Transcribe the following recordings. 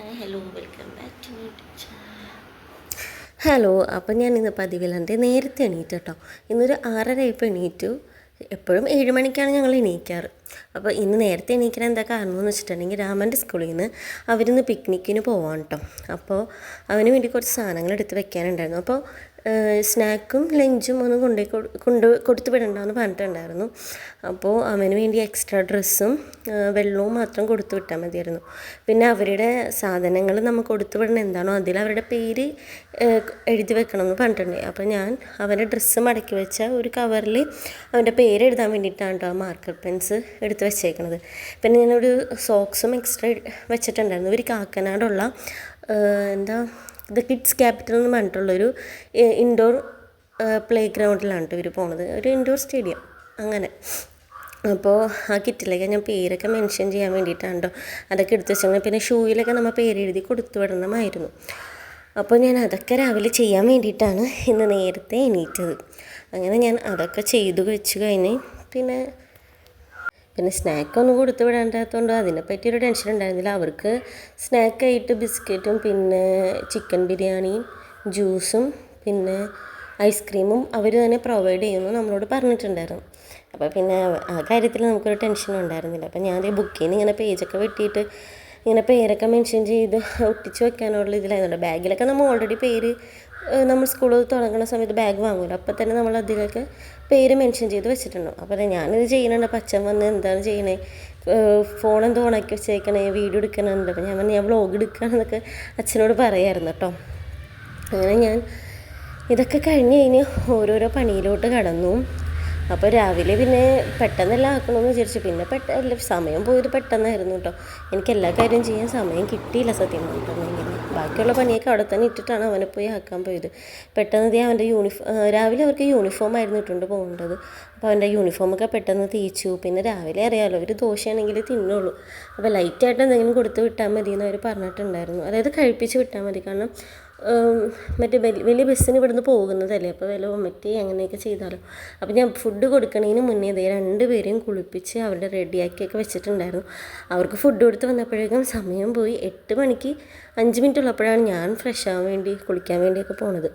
Hello welcome back to hello അപ്പം ഞാൻ ഇന്ന് പതിവില്ലാണ്ട് നേരത്തെ എണീറ്റ് കേട്ടോ ഇന്നൊരു ആറര ഇപ്പം എണീറ്റു. എപ്പോഴും ഏഴ് മണിക്കാണ് ഞങ്ങൾ എണീക്കാറ്. അപ്പോൾ ഇന്ന് നേരത്തെ എണീക്കാൻ എന്താ കാരണം എന്ന് വെച്ചിട്ടുണ്ടെങ്കിൽ രാമന്റെ സ്കൂളിൽ നിന്ന് അവരിന്ന് പിക്നിക്കിന് പോവാൻ കേട്ടോ അപ്പോൾ അവന് വേണ്ടി കുറച്ച് സാധനങ്ങൾ എടുത്ത് വെക്കാനുണ്ടായിരുന്നു. അപ്പോൾ സ്നാക്കും ലഞ്ചും ഒന്ന് കൊണ്ടു കൊണ്ട് കൊടുത്തു വിടണ്ടെന്ന് പറഞ്ഞിട്ടുണ്ടായിരുന്നു. അപ്പോൾ അവന് വേണ്ടി എക്സ്ട്രാ ഡ്രസ്സും വെള്ളവും മാത്രം കൊടുത്തു വിട്ടാൽ മതിയായിരുന്നു. പിന്നെ അവരുടെ സാധനങ്ങൾ നമ്മൾ കൊടുത്തു വിടണം എന്താണോ അതിൽ അവരുടെ പേര് എഴുതി വെക്കണം എന്ന് പറഞ്ഞിട്ടുണ്ട്. അപ്പോൾ ഞാൻ അവന്റെ ഡ്രസ്സ് മടക്കി വെച്ച ഒരു കവറിൽ അവന്റെ പേര് എഴുതാൻ വേണ്ടിയിട്ടാണ് കേട്ടോ മാർക്കർ പെൻസ് എടുത്ത് വെച്ചേക്കണത്. പിന്നെ ഞാനൊരു സോക്സും എക്സ്ട്രാ വെച്ചിട്ടുണ്ടായിരുന്നു. ഒരു കാക്കനാടുള്ള എന്താ ദ കിഡ്സ് ക്യാപിറ്റൽ എന്ന് പറഞ്ഞിട്ടുള്ളൊരു ഇൻഡോർ പ്ലേ ഗ്രൗണ്ടിലാണ് ഇവർ പോണത്. ഒരു ഇൻഡോർ സ്റ്റേഡിയം അങ്ങനെ. അപ്പോൾ ആ കിറ്റിലേക്ക് ഞാൻ പേരൊക്കെ മെൻഷൻ ചെയ്യാൻ വേണ്ടിയിട്ടാണ് കേട്ടോ അതൊക്കെ എടുത്ത് വെച്ചാൽ പിന്നെ ഷൂയിലൊക്കെ നമ്മൾ പേര് എഴുതി കൊടുത്തു വിടണമായിരുന്നു. അപ്പോൾ ഞാൻ അതൊക്കെ രാവിലെ ചെയ്യാൻ വേണ്ടിയിട്ടാണ് ഇന്ന് നേരത്തെ എണീറ്റത്. അങ്ങനെ ഞാൻ അതൊക്കെ ചെയ്തു വെച്ച് കഴിഞ്ഞ്. പിന്നെ പിന്നെ സ്നാക്കൊന്നും കൊടുത്തു വിടാണ്ടാത്തതുകൊണ്ട് അതിനെപ്പറ്റി ഒരു ടെൻഷൻ ഉണ്ടായിരുന്നില്ല. അവർക്ക് സ്നാക്കായിട്ട് ബിസ്ക്കറ്റും പിന്നെ ചിക്കൻ ബിരിയാണിയും ജ്യൂസും പിന്നെ ഐസ്ക്രീമും അവർ തന്നെ പ്രൊവൈഡ് ചെയ്യുമെന്ന് നമ്മളോട് പറഞ്ഞിട്ടുണ്ടായിരുന്നു. അപ്പോൾ പിന്നെ ആ കാര്യത്തിൽ നമുക്കൊരു ടെൻഷനും ഉണ്ടായിരുന്നില്ല. അപ്പോൾ ഞാൻ ബുക്ക് ചെയ്യുന്ന ഇങ്ങനെ പേജൊക്കെ വെട്ടിയിട്ട് ഇങ്ങനെ പേരൊക്കെ മെൻഷൻ ചെയ്ത് ഒട്ടിച്ച് വെക്കാനുള്ള ഇതിലായതുകൊണ്ട് ബാഗിലൊക്കെ നമ്മൾ ഓൾറെഡി പേര് നമ്മൾ സ്കൂൾ തുടങ്ങുന്ന സമയത്ത് ബാഗ് വാങ്ങുമല്ലോ. അപ്പോൾ തന്നെ നമ്മൾ അതിലൊക്കെ പേര് മെൻഷൻ ചെയ്ത് വെച്ചിട്ടുണ്ടാവും. അപ്പോൾ ഞാനിത് ചെയ്യണുണ്ട് അപ്പം അച്ഛൻ വന്ന് എന്താണ് ചെയ്യണേ? ഫോൺ എന്തോ ഉണക്കി വെച്ചേക്കണേ വീഡിയോ എടുക്കണുണ്ട്. അപ്പം ഞാൻ പറഞ്ഞു ഞാൻ വ്ളോഗ് എടുക്കുകയാണെന്നൊക്കെ അച്ഛനോട് പറയായിരുന്നു കേട്ടോ. അങ്ങനെ ഞാൻ ഇതൊക്കെ കഴിഞ്ഞ് കഴിഞ്ഞ് ഓരോരോ പണിയിലോട്ട് കടന്നു. അപ്പോൾ രാവിലെ പിന്നെ പെട്ടെന്നെല്ലാം ആക്കണമെന്ന് വിചാരിച്ചു. പിന്നെ പെട്ടെന്ന് സമയം പോയത് പെട്ടെന്നായിരുന്നു കേട്ടോ എനിക്ക് എല്ലാ കാര്യവും ചെയ്യാൻ സമയം കിട്ടിയില്ല സത്യം പറഞ്ഞിട്ടുണ്ടെങ്കിൽ ബാക്കിയുള്ള പണിയൊക്കെ അവിടെ തന്നെ ഇട്ടിട്ടാണ് അവനെ പോയി ആക്കാൻ പോയത്. പെട്ടെന്ന് അവന്റെ യൂണിഫോം രാവിലെ അവർക്ക് യൂണിഫോം ആയിരുന്നു ഇട്ടുകൊണ്ട് പോകേണ്ടത്. അപ്പോൾ അവന്റെ യൂണിഫോമൊക്കെ പെട്ടെന്ന് തേച്ചു. പിന്നെ രാവിലെ അറിയാമല്ലോ ഒരു ദോശയാണെങ്കിൽ തിന്നുള്ളൂ. അപ്പോൾ ലൈറ്റായിട്ട് എന്തെങ്കിലും കൊടുത്ത് വിട്ടാൽ മതി എന്ന് അവർ പറഞ്ഞിട്ടുണ്ടായിരുന്നു. അതായത് കഴിപ്പിച്ച് വിട്ടാൽ മതി. കാരണം മറ്റേ വലിയ വലിയ ബസ്സിന് ഇവിടുന്ന് പോകുന്നതല്ലേ? അപ്പോൾ വില വൊമിറ്റ് അങ്ങനെയൊക്കെ ചെയ്താലോ? അപ്പോൾ ഞാൻ ഫുഡ് കൊടുക്കണതിന് മുന്നേ ഇതേ രണ്ടുപേരെയും കുളിപ്പിച്ച് അവരുടെ റെഡിയാക്കിയൊക്കെ വെച്ചിട്ടുണ്ടായിരുന്നു. അവർക്ക് ഫുഡ് കൊടുത്ത് വന്നപ്പോഴേക്കും സമയം പോയി എട്ട് മണിക്ക് അഞ്ച് മിനിറ്റ് ഉള്ളപ്പോഴാണ് ഞാൻ ഫ്രഷ് ആവാൻ വേണ്ടി കുളിക്കാൻ വേണ്ടിയൊക്കെ പോണത്.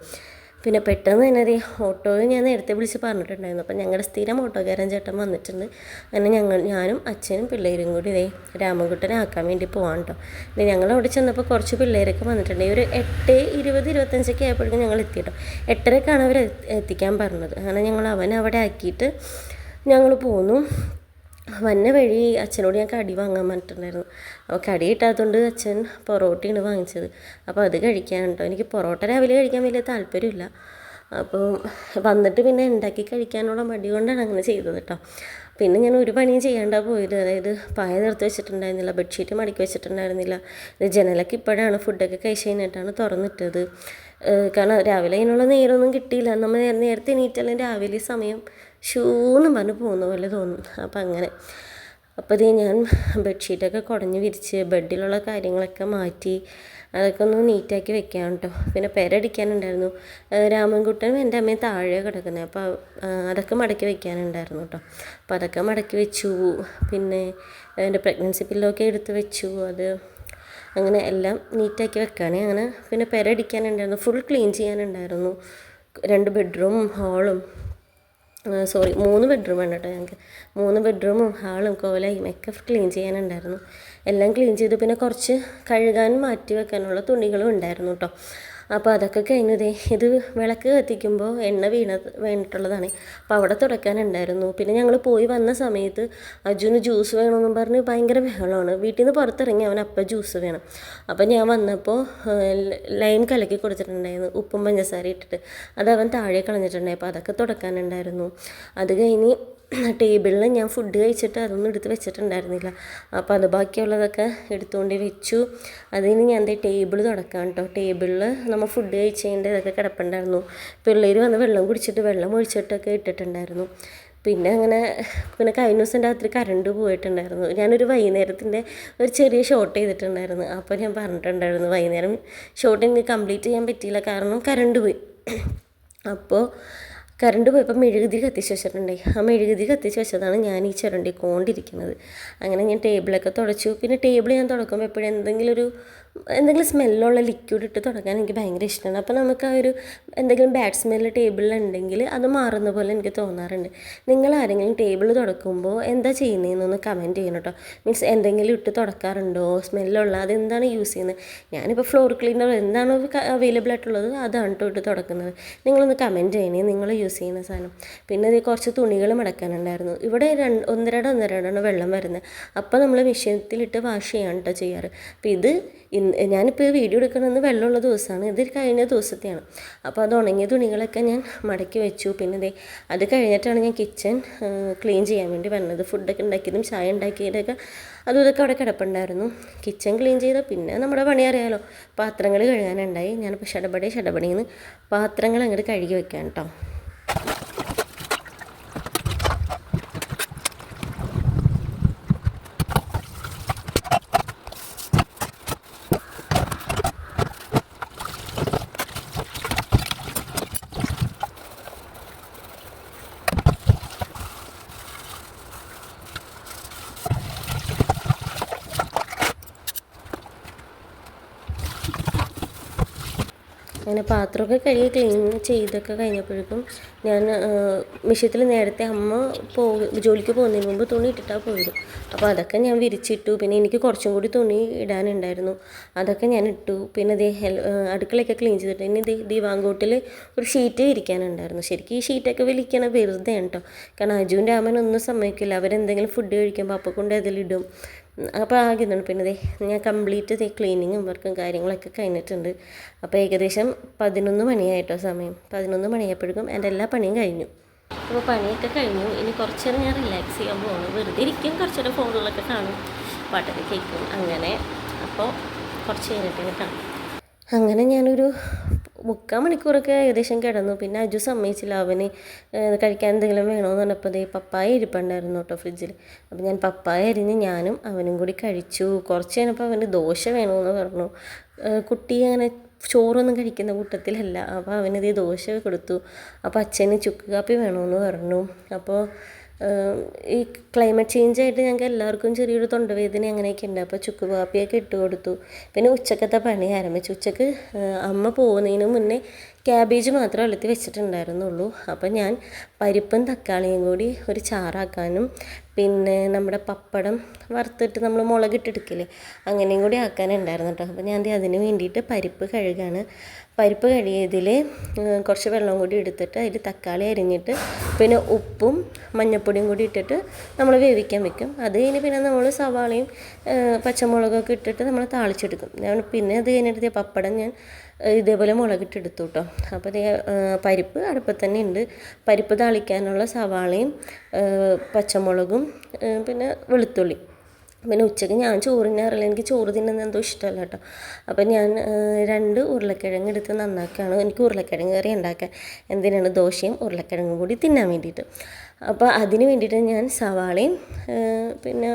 പിന്നെ പെട്ടെന്ന് തന്നെ ഒരു ഓട്ടോ ഞാൻ നേരത്തെ വിളിച്ച് പറഞ്ഞിട്ടുണ്ടായിരുന്നു. അപ്പം ഞങ്ങളുടെ സ്ഥിരം ഓട്ടോക്കാരൻ ചേട്ടൻ വന്നിട്ടുണ്ട്. അങ്ങനെ ഞങ്ങൾ ഞാനും അച്ഛനും പിള്ളേരും കൂടി ഇതേ രാമൻകുട്ടനെ ആക്കാൻ വേണ്ടി പോകാൻ കേട്ടോ ഞങ്ങൾ അവിടെ ചെന്നപ്പോൾ കുറച്ച് പിള്ളേരൊക്കെ വന്നിട്ടുണ്ട്. ഒരു എട്ട് ഇരുപത് ഇരുപത്തഞ്ചൊക്കെ ആയപ്പോഴേക്കും ഞങ്ങൾ എത്തി കേട്ടോ എട്ടരക്കാണ് അവർ എത്തിക്കാൻ പറഞ്ഞത്. അങ്ങനെ ഞങ്ങൾ അവനെ അവിടെ ആക്കിയിട്ട് ഞങ്ങൾ പോന്നു. വന്ന വഴി അച്ഛനോട് ഞാൻ കടി വാങ്ങാൻ പറഞ്ഞിട്ടുണ്ടായിരുന്നു. അപ്പോൾ കടി കിട്ടാത്തതുകൊണ്ട് അച്ഛൻ പൊറോട്ടയാണ് വാങ്ങിച്ചത്. അപ്പോൾ അത് കഴിക്കാൻ കേട്ടോ എനിക്ക് പൊറോട്ട രാവിലെ കഴിക്കാൻ വലിയ താല്പര്യമില്ല. അപ്പോൾ വന്നിട്ട് പിന്നെ ഉണ്ടാക്കി കഴിക്കാനുള്ള മടി കൊണ്ടാണ് അങ്ങനെ ചെയ്തത് കേട്ടോ. പിന്നെ ഞാൻ ഒരു പണിയും ചെയ്യാണ്ടാ പോയത്. അതായത് പായ നിർത്തി വെച്ചിട്ടുണ്ടായിരുന്നില്ല ബെഡ്ഷീറ്റ് മടക്കി വെച്ചിട്ടുണ്ടായിരുന്നില്ല. ജനലൊക്കെ ഇപ്പോഴാണ് ഫുഡൊക്കെ കഴിച്ച് കഴിഞ്ഞിട്ടാണ് തുറന്നിട്ടത്. കാരണം രാവിലെ അതിനുള്ള നേരമൊന്നും കിട്ടിയില്ല. നമ്മൾ നേരത്തെ എണീറ്റെല്ലാം രാവിലെ സമയം ഷൂന്നും പറഞ്ഞ് പോകുന്ന പോലെ തോന്നും. അപ്പം അങ്ങനെ. അപ്പോൾ ഇത് ഞാൻ ബെഡ്ഷീറ്റൊക്കെ കുടഞ്ഞ് വിരിച്ച് ബെഡിലുള്ള കാര്യങ്ങളൊക്കെ മാറ്റി അതൊക്കെ ഒന്ന് നീറ്റാക്കി വെക്കാം കേട്ടോ. പിന്നെ പെരടിക്കാനുണ്ടായിരുന്നു. രാമൻകുട്ടനും എന്റെ അമ്മയും താഴെ കിടക്കുന്നത് അപ്പോൾ അതൊക്കെ മടക്കി വെക്കാനുണ്ടായിരുന്നു കേട്ടോ. അപ്പോൾ അതൊക്കെ മടക്കി വെച്ചു. പിന്നെ എന്റെ പ്രഗ്നൻസി പില്ലൊക്കെ എടുത്ത് വെച്ചു. അത് അങ്ങനെ എല്ലാം നീറ്റാക്കി വെക്കാനേ. അങ്ങനെ പിന്നെ പെരടിക്കാനുണ്ടായിരുന്നു. Full clean ചെയ്യാനുണ്ടായിരുന്നു. രണ്ട് ബെഡ്റൂമും ഹാളും സോറി മൂന്ന് ബെഡ്റൂം ആണ് കേട്ടോ ഞങ്ങൾക്ക് മൂന്ന് ബെഡ്റൂമും ഹാളും കോലയും ഒക്കെ ക്ലീൻ ചെയ്യാനുണ്ടായിരുന്നു. എല്ലാം ക്ലീൻ ചെയ്തു പിന്നെ കുറച്ച് കഴുകാൻ മാറ്റി വെക്കാനുള്ള തുണികളും ഉണ്ടായിരുന്നു കേട്ടോ അപ്പോൾ അതൊക്കെ കഴിഞ്ഞതേ ഇത് വിളക്ക് കത്തിക്കുമ്പോൾ എണ്ണ വീണ വീണിട്ടുള്ളതാണ്. അപ്പോൾ അവിടെ തുടക്കാനുണ്ടായിരുന്നു പിന്നെ ഞങ്ങൾ പോയി വന്ന സമയത്ത് അജുന് ജ്യൂസ് വേണമെന്നും പറഞ്ഞ് ഭയങ്കര ബഹളമാണ്. വീട്ടിൽ നിന്ന് പുറത്തിറങ്ങി അവൻ അപ്പം ജ്യൂസ് വേണം. അപ്പോൾ ഞാൻ വന്നപ്പോൾ ലൈം കലക്കി കൊടുത്തിട്ടുണ്ടായിരുന്നു. ഉപ്പും പഞ്ചസാര ഇട്ടിട്ട്. അത് അവൻ താഴെ കളഞ്ഞിട്ടുണ്ടായി. അപ്പോൾ അതൊക്കെ തുടക്കാനുണ്ടായിരുന്നു അത് കഴിഞ്ഞ് ടേബിളിൽ ഞാൻ ഫുഡ് കഴിച്ചിട്ട് അതൊന്നും എടുത്ത് വെച്ചിട്ടുണ്ടായിരുന്നില്ല. അപ്പോൾ അത് ബാക്കിയുള്ളതൊക്കെ എടുത്തുകൊണ്ട് വെച്ചു. അതിന് ഞാൻ ദേ ടേബിൾ തുടക്കാം കേട്ടോ. ടേബിളിൽ നമ്മൾ ഫുഡ് കഴിച്ചതിന്റെ ഇതൊക്കെ കിടപ്പുണ്ടായിരുന്നു. പിള്ളേർ വന്ന് വെള്ളം കുടിച്ചിട്ട് വെള്ളം ഒഴിച്ചിട്ടൊക്കെ ഇട്ടിട്ടുണ്ടായിരുന്നു. പിന്നെ അങ്ങനെ പിന്നെ കഴിഞ്ഞ ദിവസം രാത്രി കറണ്ട് പോയിട്ടുണ്ടായിരുന്നു. ഞാനൊരു വൈകുന്നേരത്തിന്റെ ഒരു ചെറിയ ഷോട്ട് ചെയ്തിട്ടുണ്ടായിരുന്നു. അപ്പോൾ ഞാൻ പറഞ്ഞിട്ടുണ്ടായിരുന്നു വൈകുന്നേരം ഷോട്ട് എനിക്ക് കംപ്ലീറ്റ് ചെയ്യാൻ പറ്റിയില്ല. കാരണം കറണ്ട് പോയി. അപ്പോൾ കറണ്ട് പോയപ്പോൾ മെഴുകുതിരി കത്തിച്ച് വെച്ചിട്ടുണ്ടായി ആ മെഴുകുതിരി കത്തിച്ച് വെച്ചതാണ് ഞാൻ ഈ ചുരണ്ടി കൊണ്ടിരിക്കുന്നത് അങ്ങനെ ഞാൻ ടേബിളൊക്കെ തുടച്ചു. പിന്നെ ടേബിൾ ഞാൻ തുടക്കുമ്പോൾ എപ്പോഴും എന്തെങ്കിലും ഒരു എന്തെങ്കിലും സ്മെല്ലുള്ള ലിക്വിഡ് ഇട്ട് തുടക്കാൻ എനിക്ക് ഭയങ്കര ഇഷ്ടമാണ്. അപ്പോൾ നമുക്ക് ആ ഒരു എന്തെങ്കിലും ബാഡ് സ്മെല്ല് ടേബിളിലുണ്ടെങ്കിൽ അത് മാറുന്ന പോലെ എനിക്ക് തോന്നാറുണ്ട്. നിങ്ങൾ ആരെങ്കിലും ടേബിൾ തുടക്കുമ്പോൾ എന്താ ചെയ്യുന്നതെന്നൊന്ന് കമന്റ് ചെയ്യണം കേട്ടോ മീൻസ് എന്തെങ്കിലും ഇട്ട് തുടക്കാറുണ്ടോ? സ്മെല്ലുള്ള അതെന്താണ് യൂസ് ചെയ്യുന്നത്? ഞാനിപ്പോൾ ഫ്ലോർ ക്ലീനർ എന്താണ് അവൈലബിൾ ആയിട്ടുള്ളത് അതാണ് കേട്ടോ ഇട്ട് തുടക്കുന്നത്. നിങ്ങളൊന്ന് കമന്റ് ചെയ്യണേ നിങ്ങൾ യൂസ് ചെയ്യുന്ന സാധനം. പിന്നെ ഇത് കുറച്ച് തുണികൾ മടക്കാനുണ്ടായിരുന്നു. ഇവിടെ രണ്ട് ഒന്നരട ഒന്നരടാണ് വെള്ളം വരുന്നത്. അപ്പോൾ നമ്മൾ മെഷീനത്തിലിട്ട് വാഷ് ചെയ്യാൻ കേട്ടോ ചെയ്യാറ്. അപ്പോൾ ഇത് ഇന്ന് ഞാനിപ്പോൾ വീഡിയോ എടുക്കണമെന്ന് വെള്ളമുള്ള ദിവസമാണ്. ഇത് കഴിഞ്ഞ ദിവസത്തെയാണ്. അപ്പോൾ അത് ഉണങ്ങിയ തുണികളൊക്കെ ഞാൻ മടക്കി വെച്ചു. പിന്നെ ദേ അത് കഴിഞ്ഞിട്ടാണ് ഞാൻ കിച്ചൺ ക്ലീൻ ചെയ്യാൻ വേണ്ടി വന്നത്. ഫുഡൊക്കെ ഉണ്ടാക്കിയതും ചായ ഉണ്ടാക്കിയതൊക്കെ അതും ഇതൊക്കെ അവിടെ കിടപ്പുണ്ടായിരുന്നു. കിച്ചൺ ക്ലീൻ ചെയ്ത പിന്നെ നമ്മുടെ പണി അറിയാലോ പാത്രങ്ങൾ കഴുകാനുണ്ടായി. ഞാനിപ്പോൾ ഷടപടി ഷടപടിന്ന് പാത്രങ്ങൾ അങ്ങോട്ട് കഴുകി വെക്കാൻ കേട്ടോ അങ്ങനെ പാത്രമൊക്കെ കഴുകി ക്ലീൻ ചെയ്തൊക്കെ കഴിഞ്ഞപ്പോഴേക്കും ഞാൻ മിഷ്യത്തിൽ നേരത്തെ അമ്മ പോ ജോലിക്ക് പോകുന്നതിന് മുമ്പ് തുണി ഇട്ടിട്ടാണ് പോയത്. അപ്പോൾ അതൊക്കെ ഞാൻ വിരിച്ചിട്ടു. പിന്നെ എനിക്ക് കുറച്ചും കൂടി തുണി ഇടാനുണ്ടായിരുന്നു. അതൊക്കെ ഞാൻ ഇട്ടു. പിന്നെ ദേ ഹെൽ അടുക്കളയൊക്കെ ക്ലീൻ ചെയ്തിട്ട് ഇനി ദേ ദിവാങ്കോട്ടിൽ ഒരു ഷീറ്റ് വിരിക്കാനുണ്ടായിരുന്നു. ശരിക്കും ഈ ഷീറ്റൊക്കെ വലിക്കണ വെറുതെ കേട്ടോ കാരണം അജുവിന്റെ അമ്മനൊന്നും സമ്മതിക്കില്ല. അവരെന്തെങ്കിലും ഫുഡ് കഴിക്കുമ്പോൾ അപ്പോൾ കൊണ്ട് അതിലിടും. അപ്പോൾ ആകുന്നുണ്ട് പിന്നെ ദേ ഞാൻ കംപ്ലീറ്റ് ഇതേ ക്ലീനിങ്ങും വർക്കും കാര്യങ്ങളൊക്കെ കഴിഞ്ഞിട്ടുണ്ട്. അപ്പോൾ ഏകദേശം പതിനൊന്ന് മണിയായിട്ടോ സമയം. പതിനൊന്ന് മണിയായപ്പോഴേക്കും എന്റെ എല്ലാ പണിയും കഴിഞ്ഞു. അപ്പോൾ പണിയൊക്കെ കഴിഞ്ഞു. ഇനി കുറച്ച് നേരം ഞാൻ റിലാക്സ് ചെയ്യാൻ പോകുന്നു വെറുതെ ഇരിക്കും. കുറച്ച് നേരം ഫോണുകളൊക്കെ കാണും. പാട്ടൊക്കെ കേൾക്കും. അങ്ങനെ. അപ്പോൾ കുറച്ച് കഴിഞ്ഞിട്ട് കാണും. അങ്ങനെ ഞാനൊരു മുക്കാൽ മണിക്കൂറൊക്കെ ഏകദേശം കിടന്നു. പിന്നെ അജു സമ്മതിച്ചില്ല. അവന് കഴിക്കാൻ എന്തെങ്കിലും വേണമെന്ന് പറഞ്ഞപ്പോൾ ദേ പപ്പായ ഇരിപ്പുണ്ടായിരുന്നു കേട്ടോ ഫ്രിഡ്ജിൽ അപ്പോൾ ഞാൻ പപ്പായ അരിഞ്ഞ് ഞാനും അവനും കൂടി കഴിച്ചു. കുറച്ച് കഴിഞ്ഞപ്പോൾ അവന് ദോശ വേണമെന്ന് പറഞ്ഞു. കുട്ടി അങ്ങനെ ചോറൊന്നും കഴിക്കുന്ന കൂട്ടത്തിലല്ല. അപ്പോൾ അവനത് ദോശ കൊടുത്തു. അപ്പോൾ അച്ഛന് ചുക്ക് കാപ്പി വേണമെന്ന് പറഞ്ഞു. അപ്പോൾ ഈ ക്ലൈമറ്റ് ചേഞ്ച് ആയിട്ട് ഞങ്ങൾക്ക് എല്ലാവർക്കും ചെറിയൊരു തൊണ്ടവേദന അങ്ങനെയൊക്കെ ഉണ്ട്. അപ്പോൾ ചുക്ക് കാപ്പിയൊക്കെ ഇട്ട് കൊടുത്തു. പിന്നെ ഉച്ചക്കത്തെ പണി ആരംഭിച്ചു. ഉച്ചയ്ക്ക് അമ്മ പോകുന്നതിന് മുന്നേ ക്യാബേജ് മാത്രം അലത്തി വെച്ചിട്ടുണ്ടായിരുന്നുള്ളൂ. അപ്പോൾ ഞാൻ പരിപ്പും തക്കാളിയും കൂടി ഒരു ചാറാക്കാനും പിന്നെ നമ്മുടെ പപ്പടം വറുത്തിട്ട് നമ്മൾ മുളകിട്ടെടുക്കില്ലേ അങ്ങനെയും കൂടി ആക്കാനുണ്ടായിരുന്നു കേട്ടോ. അപ്പോൾ ഞാൻ അതിന് വേണ്ടിയിട്ട് പരിപ്പ് കഴുകാണ്. പരിപ്പ് കഴുകിയതിൽ കുറച്ച് വെള്ളം കൂടി എടുത്തിട്ട് അതിൽ തക്കാളി അരിഞ്ഞിട്ട് പിന്നെ ഉപ്പും മഞ്ഞൾപ്പൊടിയും കൂടി ഇട്ടിട്ട് നമ്മൾ വേവിക്കാൻ വെക്കും. അത് കഴിഞ്ഞ് പിന്നെ നമ്മൾ സവാളയും പച്ചമുളകൊക്കെ ഇട്ടിട്ട് നമ്മൾ താളിച്ചെടുക്കും. ഞാൻ പിന്നെ അത് കഴിഞ്ഞിട്ട് പപ്പടം ഞാൻ ഇതേപോലെ മുളകിട്ടെടുത്തു കേട്ടോ അപ്പോൾ ദേ പരിപ്പ് അടുപ്പത്ത് തന്നെ ഉണ്ട് പരിപ്പ് താളിക്കാനുള്ള സവാളയും പച്ചമുളകും പിന്നെ വെളുത്തുള്ളി. പിന്നെ ഉച്ചയ്ക്ക് ഞാൻ ചോറ് തിന്നാറില്ല. എനിക്ക് ചോറ് തിന്നുന്ന എന്തോ ഇഷ്ടമല്ല കേട്ടോ. അപ്പം ഞാൻ രണ്ട് ഉരുളക്കിഴങ്ങ് എടുത്ത് നന്നാക്കുകയാണ് എനിക്ക് ഉരുളക്കിഴങ്ങ് കറി ഉണ്ടാക്കാൻ എന്തിനാണ് ദോശയും ഉരുളക്കിഴങ്ങും കൂടി തിന്നാൻ വേണ്ടിയിട്ട്. അപ്പോൾ അതിന് വേണ്ടിയിട്ട് ഞാൻ സവാളയും പിന്നെ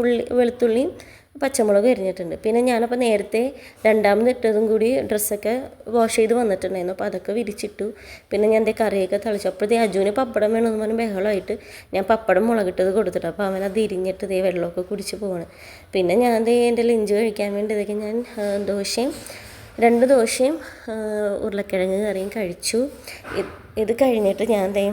ഉള്ളി വെളുത്തുള്ളിയും പച്ചമുളക് എരിഞ്ഞിട്ടുണ്ട് പിന്നെ ഞാനപ്പോൾ നേരത്തെ രണ്ടാമത് ഇട്ടതും കൂടി ഡ്രസ്സൊക്കെ വാഷ് ചെയ്ത് വന്നിട്ടുണ്ടായിരുന്നു. അപ്പോൾ അതൊക്കെ വിരിച്ചിട്ടു. പിന്നെ ഞാൻ എന്റെ കറിയൊക്കെ തളിച്ചു. അപ്പോഴത്തേ അജുവിന് പപ്പടം വേണമെന്ന് പറഞ്ഞ് ബഹളമായിട്ട് ഞാൻ പപ്പടം മുളകിട്ടത് കൊടുത്തിട്ട്. അപ്പോൾ അവൻ അത് ഇരിഞ്ഞിട്ട് ഇതേ വെള്ളമൊക്കെ കുടിച്ച് പോവാണ്. പിന്നെ ഞാൻ ദേ എന്റെ ലഞ്ച് കഴിക്കാൻ വേണ്ടി ഇതൊക്കെ ഞാൻ ദോശയും രണ്ട് ദോശയും ഉരുളക്കിഴങ്ങ് കറിയും കഴിച്ചു. ഇത് കഴിഞ്ഞിട്ട് ഞാൻ ദേ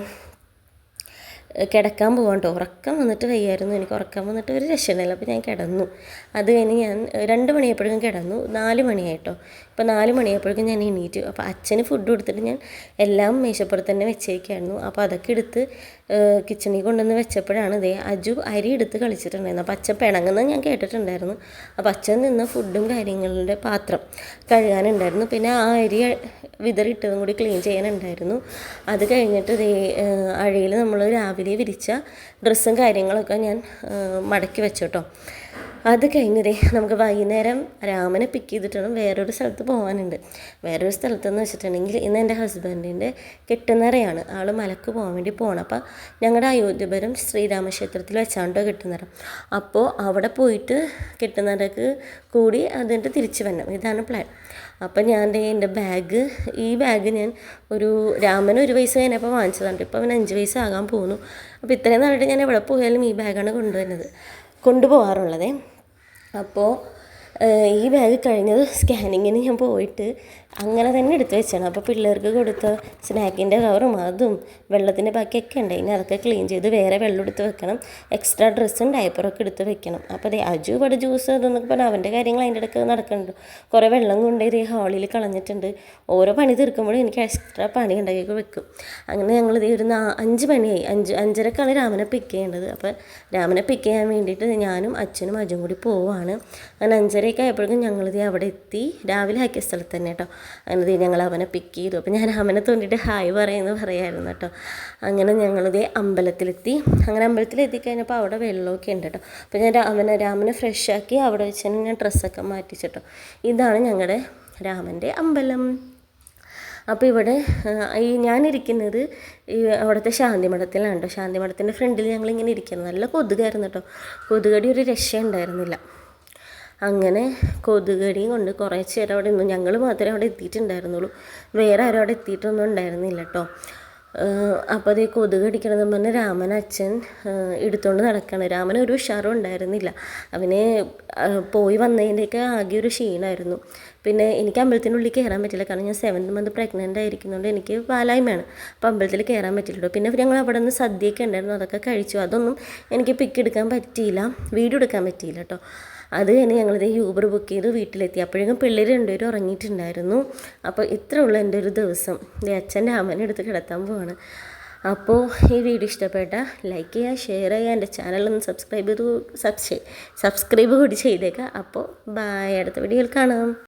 കിടക്കാൻ പോകാൻ കേട്ടോ ഉറക്കം വന്നിട്ട് വയ്യായിരുന്നു. എനിക്ക് ഉറക്കം വന്നിട്ട് ഒരു രക്ഷയില്ല അപ്പോൾ ഞാൻ കിടന്നു. അത് കഴിഞ്ഞ് ഞാൻ രണ്ട് മണിയായപ്പോഴേക്കും കിടന്നു. നാല് മണിയായിട്ടോ. ഇപ്പോൾ നാല് മണിയായപ്പോഴേക്കും ഞാൻ എണീറ്റു. അപ്പോൾ അച്ഛന് ഫുഡ് കൊടുത്തിട്ട് ഞാൻ എല്ലാം മേശപ്പുറത്ത് തന്നെ വെച്ചേക്കായിരുന്നു. അപ്പോൾ അതൊക്കെ എടുത്ത് കിച്ചണിൽ കൊണ്ടുവന്ന് വെച്ചപ്പോഴാണ് ഇതേ അജു അരി എടുത്ത് കളിച്ചിട്ടുണ്ടായിരുന്നു അപ്പോൾ അച്ഛൻ പിണങ്ങുന്നത് ഞാൻ കേട്ടിട്ടുണ്ടായിരുന്നു. അപ്പോൾ അച്ഛൻ നിന്ന് ഫുഡും കാര്യങ്ങളുടെ പാത്രം കഴുകാനുണ്ടായിരുന്നു. പിന്നെ ആ അരി വിതറിയിട്ടതും കൂടി ക്ലീൻ ചെയ്യാനുണ്ടായിരുന്നു. അത് കഴിഞ്ഞിട്ട് ഇതേ അഴയിൽ നമ്മൾ രാവിലെ വിരിച്ച ഡ്രസ്സും കാര്യങ്ങളൊക്കെ ഞാൻ മടക്കി വെച്ചു കേട്ടോ. അത് കഴിഞ്ഞതേ നമുക്ക് വൈകുന്നേരം രാമനെ പിക്ക് ചെയ്തിട്ടാണ് വേറൊരു സ്ഥലത്ത് പോകാനുണ്ട് വേറൊരു സ്ഥലത്തെന്ന് വെച്ചിട്ടുണ്ടെങ്കിൽ ഇന്ന് എന്റെ ഹസ്ബൻഡിന്റെ കെട്ടുനിറയാണ്. ആൾ മലക്ക് പോകാൻ വേണ്ടി പോകണം അപ്പോൾ ഞങ്ങളുടെ അയോധ്യപുരം ശ്രീരാമക്ഷേത്രത്തിൽ വെച്ചാണ്ടോ കെട്ടുന്നറ അപ്പോൾ അവിടെ പോയിട്ട് കെട്ടുനിറക്ക് കൂടി അതിന്റെ തിരിച്ചു വരണം. ഇതാണ് പ്ലാൻ അപ്പം ഞാൻ എന്റെ ബാഗ് ഈ ബാഗ് ഞാൻ ഒരു രാമൻ ഒരു വയസ്സ് കഴിഞ്ഞപ്പോൾ വാങ്ങിച്ചതാണ്. ഇപ്പോൾ അവൻ അഞ്ച് വയസ്സാകാൻ പോകുന്നു. അപ്പോൾ ഇത്രയും നാളായിട്ട് ഞാൻ എവിടെ പോയാലും ഈ ബാഗാണ് കൊണ്ടുവരുന്നത്. കൊണ്ടുപോകാറുള്ളത്. അപ്പോൾ ഈ ബാഗ് കഴിഞ്ഞത് സ്കാനിങ്ങിന് ഞാൻ പോയിട്ട് അങ്ങനെ തന്നെ എടുത്തു വെച്ചാണ്. അപ്പോൾ പിള്ളേർക്ക് കൊടുത്ത സ്നാക്കിന്റെ കവറും അതും വെള്ളത്തിന്റെ ബാക്കിയൊക്കെ ഉണ്ട് ഇനി അതൊക്കെ ക്ലീൻ ചെയ്ത് വേറെ വെള്ളം എടുത്ത് വെക്കണം. എക്സ്ട്രാ ഡ്രസ്സും ഡയപ്പറൊക്കെ എടുത്ത് വെക്കണം. അപ്പോൾ അതെ അജു ഇവിടെ ജ്യൂസ് ഇതെന്നൊക്കെ പറഞ്ഞാൽ അവന്റെ കാര്യങ്ങൾ അതിന്റെ ഇടയ്ക്ക് നടക്കുന്നുണ്ട്. കുറേ വെള്ളം കൊണ്ടുപോയി ഹാളിൽ കളഞ്ഞിട്ടുണ്ട്. ഓരോ പണി തീർക്കുമ്പോഴും എനിക്ക് എക്സ്ട്രാ പണി ഉണ്ടാക്കി വെക്കും. അങ്ങനെ ഞങ്ങൾ ഇത് ഒരു അഞ്ച് പണിയായി. അഞ്ച് അഞ്ചരക്കാണ് രാമനെ പിക്ക് ചെയ്യേണ്ടത്. അപ്പോൾ രാമനെ പിക്ക് ചെയ്യാൻ വേണ്ടിയിട്ട് ഞാനും അച്ഛനും അജും കൂടി പോവാണ്. അങ്ങനെ അഞ്ചരയൊക്കെ ആയപ്പോഴേക്കും ഞങ്ങളിത് അവിടെ എത്തി. രാവിലെ ആക്കിയ സ്ഥലത്ത് തന്നെ കേട്ടോ. അങ്ങനെ ഞങ്ങൾ അവനെ പിക്ക് ചെയ്തു. അപ്പോൾ ഞാൻ അവനെ തോണ്ടിയിട്ട് ഹായ് പറയുന്നത് പറയായിരുന്നു കേട്ടോ. അങ്ങനെ ഞങ്ങളിത് അമ്പലത്തിലെത്തി. അങ്ങനെ അമ്പലത്തിലെത്തി കഴിഞ്ഞപ്പോൾ അവിടെ വെള്ളമൊക്കെ ഉണ്ട് കേട്ടോ. അപ്പോൾ ഞാൻ അവനെ രാമനെ ഫ്രഷ് ആക്കി അവിടെ വെച്ച് തന്നെ ഞാൻ ഡ്രസ്സൊക്കെ മാറ്റിച്ചിട്ടോ ഇതാണ് ഞങ്ങളുടെ രാമന്റെ അമ്പലം. അപ്പോൾ ഇവിടെ ഈ ഞാനിരിക്കുന്നത് ഈ അവിടുത്തെ ശാന്തിമഠത്തിലാണ് കേട്ടോ. ശാന്തിമഠത്തിന്റെ ഫ്രണ്ടിൽ ഞങ്ങളിങ്ങനെ ഇരിക്കുന്നത് നല്ല കൊതുകായിരുന്നു കേട്ടോ. കൊതുകടി ഒരു രക്ഷ ഉണ്ടായിരുന്നില്ല അങ്ങനെ കൊതുകടിയും കൊണ്ട് കുറേ നേരം അവിടെ നിന്നു. ഞങ്ങൾ മാത്രമേ അവിടെ എത്തിയിട്ടുണ്ടായിരുന്നുള്ളൂ. വേറെ ആരും അവിടെ എത്തിയിട്ടൊന്നും ഉണ്ടായിരുന്നില്ല കേട്ടോ അപ്പോൾ അതേ കൊതുക് അടിക്കണമെന്ന് പറഞ്ഞ് രാമൻ അച്ഛൻ എടുത്തുകൊണ്ട് നടക്കുകയാണ് രാമൻ ഒരു ഉഷാറും ഉണ്ടായിരുന്നില്ല. അവന് പോയി വന്നതിന്റെയൊക്കെ ആകെ ഒരു ക്ഷീണമായിരുന്നു പിന്നെ എനിക്ക് അമ്പലത്തിനുള്ളിൽ കയറാൻ പറ്റില്ല. കാരണം ഞാൻ സെവൻത് മന്ത് പ്രഗ്നന്റ് ആയിരിക്കുന്നതുകൊണ്ട് എനിക്ക് പാലായ്മയാണ്. അപ്പോൾ അമ്പലത്തിൽ കയറാൻ പറ്റില്ലല്ലോ പിന്നെ ഞങ്ങൾ അവിടെ നിന്ന് സദ്യയൊക്കെ ഉണ്ടായിരുന്നു. അതൊക്കെ കഴിച്ചു. അതൊന്നും എനിക്ക് പിക്ക് എടുക്കാൻ പറ്റിയില്ല. വീഡിയോ എടുക്കാൻ പറ്റിയില്ല കേട്ടോ അത് കഴിഞ്ഞ് ഞങ്ങളിത് യൂബർ ബുക്ക് ചെയ്ത് വീട്ടിലെത്തി. അപ്പോഴേക്കും പിള്ളേർ രണ്ടുപേരും ഉറങ്ങിയിട്ടുണ്ടായിരുന്നു. അപ്പോൾ ഇത്ര എന്റെ ഒരു ദിവസം. അച്ഛന്റെ അമ്മനെ എടുത്ത് കിടത്താൻ പോവാണ്. അപ്പോൾ ഈ വീഡിയോ ഇഷ്ടപ്പെട്ട ലൈക്ക് ചെയ്യുക ഷെയർ ചെയ്യുക എന്റെ ചാനലൊന്ന് സബ്സ്ക്രൈബ് ചെയ്ത് സബ്സ്ക്രൈബ് കൂടി ചെയ്തേക്കുക അപ്പോൾ ബായ് അടുത്ത വീഡിയോയിൽ കാണാം.